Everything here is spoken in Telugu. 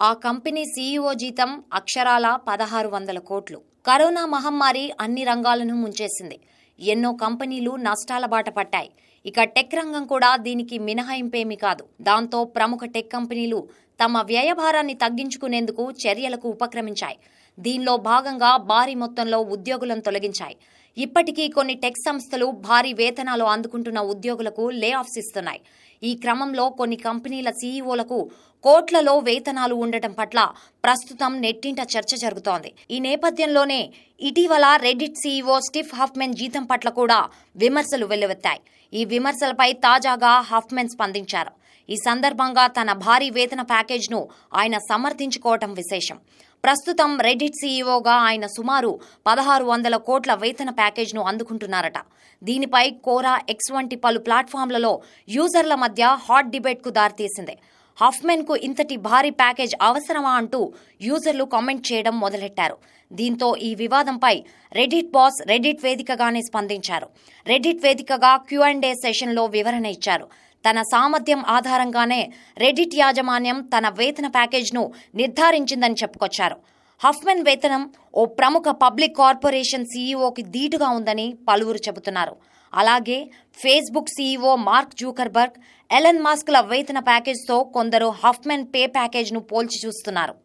ఆ కంపెనీ సీఈఓ జీతం అక్షరాల పదహారు వందల కోట్లు. కరోనా మహమ్మారి అన్ని రంగాలను ముంచేసింది. ఎన్నో కంపెనీలు నష్టాల బాట పట్టాయి. ఇక టెక్ రంగం కూడా దీనికి మినహాయింపేమీ కాదు. దాంతో ప్రముఖ టెక్ కంపెనీలు తమ వ్యయభారాన్ని తగ్గించుకునేందుకు చర్యలకు ఉపక్రమించాయి. దీనిలో భాగంగా భారీ మొత్తంలో ఉద్యోగులను తొలగించాయి. ఇప్పటికీ కొన్ని టెక్ సంస్థలు భారీ వేతనాలు అందుకుంటున్న ఉద్యోగులకు లే ఆఫ్స్ ఇస్తున్నాయి. ఈ క్రమంలో కొన్ని కంపెనీల సీఈఓలకు కోట్లలో వేతనాలు ఉండటం పట్ల ప్రస్తుతం నెట్టింట చర్చ జరుగుతోంది. ఈ నేపథ్యంలోనే ఇటీవల రెడ్డిట్ సీఈఓ స్టిఫ్ హాఫ్మెన్ జీతం పట్ల కూడా విమర్శలు వెల్లువెత్తాయి. ఈ విమర్శలపై తాజాగా హాఫ్మెన్ స్పందించారు. ఈ సందర్భంగా తన భారీ వేతన ప్యాకేజ్ను ఆయన సమర్థించుకోవటం విశేషం. ప్రస్తుతం రెడ్డిట్ సీఈఓగా ఆయన సుమారు పదహారు వందల కోట్ల వేతన ప్యాకేజ్ను అందుకుంటున్నారట. దీనిపై కోరా ఎక్స్ వంటి పలు ప్లాట్ఫామ్లలో యూజర్ల మధ్య హాట్ డిబేట్కు దారితీసింది. హాఫ్మెన్కు ఇంతటి భారీ ప్యాకేజ్ అవసరమా అంటూ యూజర్లు కామెంట్ చేయడం మొదలెట్టారు. దీంతో ఈ వివాదంపై రెడిట్ బాస్ రెడిట్ వేదికగానే స్పందించారు. రెడిట్ వేదికగా క్యూ అండ్ ఏ సెషన్లో వివరణ ఇచ్చారు. తన సామర్థ్యం ఆధారంగానే రెడిట్ యాజమాన్యం తన వేతన ప్యాకేజ్ను నిర్ధారించిందని చెప్పుకొచ్చారు. హఫ్మెన్ వేతనం ఓ ప్రముఖ పబ్లిక్ కార్పొరేషన్ సీఈఓకి ధీటుగా ఉందని పలువురు చెబుతున్నారు. అలాగే Facebook CEO Mark Zuckerberg Elon మాస్క్ల వేతన ప్యాకేజ్తో కొందరు హఫ్మెన్ పే ప్యాకేజ్ను పోల్చి చూస్తున్నారు.